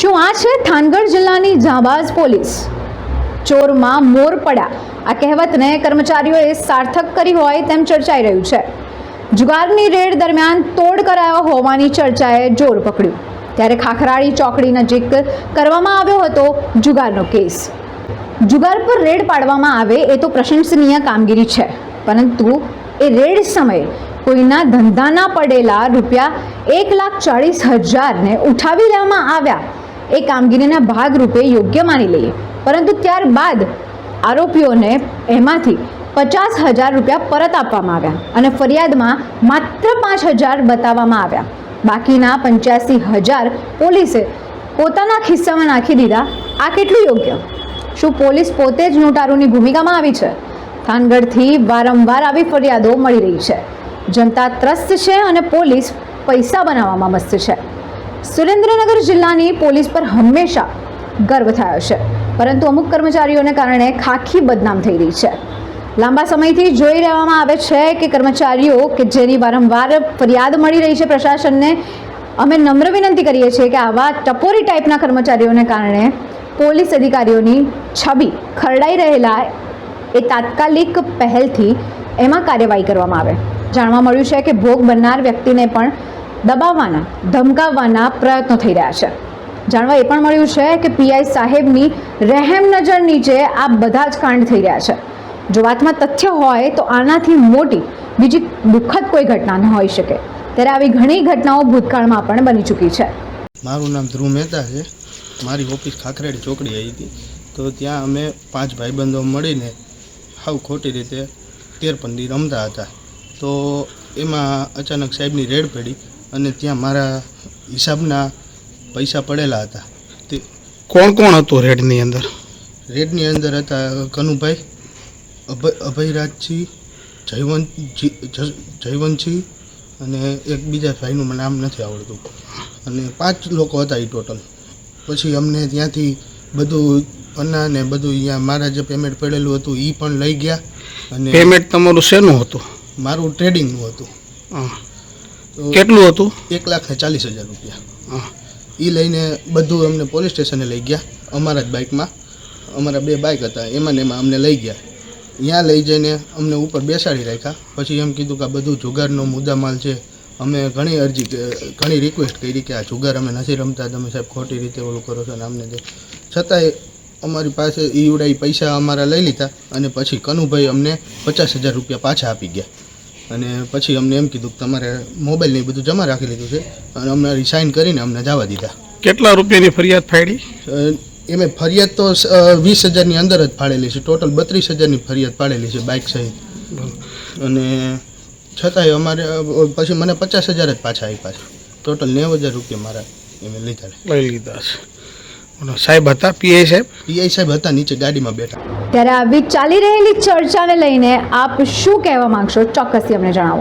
શું આ છે? થાનગઢ જિલ્લાની જાંબાઝ પોલીસ. ચોરમાં મોર પડ્યા. આ કહેવતને કર્મચારીઓએ સાર્થક કરી હોય તેમ ચર્ચાઈ રહ્યું છે. જુગારની રેડ દરમિયાન તોડ કરાયો હોવાની ચર્ચાએ જોર પકડ્યું. ત્યારે ખાખરાળી ચોકડી નજીક કરવામાં આવ્યો હતો જુગારનો કેસ. જુગાર પર રેડ પાડવામાં આવે એ તો પ્રશંસનીય કામગીરી છે. પરંતુ એ રેડ સમયે કોઈના ધંધાના પડેલા રૂપિયા એક લાખ ચાળીસ હજારને ઉઠાવી લેવામાં આવ્યા. એ કામગીરીના ભાગરૂપે યોગ્ય માની લઈએ. પરંતુ ત્યારબાદ આરોપીઓને એમાંથી પચાસ હજાર રૂપિયા પરત આપવામાં આવ્યા અને ફરિયાદમાં માત્ર પાંચ હજાર બતાવવામાં આવ્યા. બાકીના પંચ્યાસી હજાર પોલીસે પોતાના ખિસ્સામાં નાખી દીધા. આ કેટલું યોગ્ય? શું પોલીસ પોતે જ લૂંટારૂની ભૂમિકામાં આવી છે? થાનગઢથી વારંવાર આવી ફરિયાદો મળી રહી છે. જનતા ત્રસ્ત છે અને પોલીસ પૈસા બનાવવામાં મસ્ત છે. સુરેન્દ્રનગર જિલ્લાની પોલીસ પર હંમેશા ગર્વ થયો છે. પરંતુ અમુક કર્મચારીઓને કારણે ખાખી બદનામ થઈ રહી છે. લાંબા સમયથી જોઈ રહેવામાં આવે છે કે કર્મચારીઓ કે જેની વારંવાર ફરિયાદ મળી રહી છે પ્રશાસનને, અમે નમ્ર વિનંતી કરીએ છીએ કે આવા ટપોરી ટાઈપના કર્મચારીઓને કારણે પોલીસ અધિકારીઓની છબી ખરડાઈ રહેલા એ તાત્કાલિક પહેલથી એમાં કાર્યવાહી કરવામાં આવે. જાણવા મળ્યું છે કે ભોગ બનનાર વ્યક્તિને પણ દબાવવાના, ધમકાવવાના પ્રયત્નો થઈ રહ્યા છે. જાણવા એ પણ મળ્યું છે કે પીઆઈ સાહેબની રહેમ નજર નીચે આ બધા જ કાંડ થઈ રહ્યા છે. જો વાતમાં તથ્ય હોય તો આનાથી મોટી બીજી દુઃખદ કોઈ ઘટના ન હોઈ શકે. ત્યારે આવી ઘણી ઘટનાઓ ભૂતકાળમાં પણ બની ચૂકી છે. મારું નામ ધ્રુવ મહેતા છે. મારી ઓફિસ ખાખરેડી ચોકડી આવી હતી. તો ત્યાં અમે પાંચ ભાઈબંધો મળીને હાવ ખોટી રીતે તેરપંદી રમતા હતા. તો એમાં અચાનક સાહેબની રેડ પડી. અને ત્યાં મારા હિસાબના પૈસા પડેલા હતા. તે કોણ કોણ હતું રેડની અંદર? રેડની અંદર હતા કનુભાઈ અભય અભયરાજસિંહ જયવંત જયવંતસિંહ અને એક બીજા ભાઈનું મને નામ નથી આવડતું. અને પાંચ લોકો હતા એ ટોટલ. પછી અમને ત્યાંથી બધું પન્ના ને બધું અહીંયા મારા જે પેમેન્ટ પડેલું હતું એ પણ લઈ ગયા અને પેમેન્ટ તમારું શેનું હતું? મારું ટ્રેડિંગનું હતું. હા. કેટલું હતું? એક લાખ ને ચાલીસ હજાર રૂપિયા. એ લઈને બધું અમને પોલીસ સ્ટેશને લઈ ગયા અમારા જ બાઇકમાં. અમારા બે બાઇક હતા એમાં ને એમાં અમને લઈ ગયા. ત્યાં લઈ જઈને અમને ઉપર બેસાડી રાખ્યા. પછી એમ કીધું કે આ બધું જુગારનો મુદ્દામાલ છે. અમે ઘણી અરજી ઘણી રિક્વેસ્ટ કરી કે આ જુગાર અમે નથી રમતા તમે સાહેબ ખોટી રીતે ઓલું કરો છો ને અમને તે છતાંય અમારી પાસે ઈવડા પૈસા અમારા લઈ લીધા અને પછી કનુભાઈ અમને પચાસ હજાર રૂપિયા પાછા આપી ગયા. અને પછી અમને એમ કીધું કે તમારે મોબાઈલ ને બધું જમા રાખી લીધું છે. અને અમને રિસાઇન કરીને અમને જવા દીધા. કેટલા રૂપિયાની ફરિયાદ ફાડી એમે ફરિયાદ તો વીસ હજારની અંદર જ ફાળેલી છે. ટોટલ બત્રીસ હજારની ફરિયાદ પાડેલી છે બાઇક સહિત. અને છતાંય અમારે પછી મને પચાસ હજાર જ પાછા આપ્યા છે. ટોટલ નેવું હજાર રૂપિયા મારા એમ લીધા લઈ લીધા છે. સાહેબ હતા પીઆઈ સાહેબ? પીઆઈ સાહેબ હતા નીચે ગાડીમાં બેઠા. ત્યારે આવી ચાલી રહેલી ચર્ચાને લઈને આપ શું કહેવા માંગશો? ચોક્કસથી અમને જણાવો.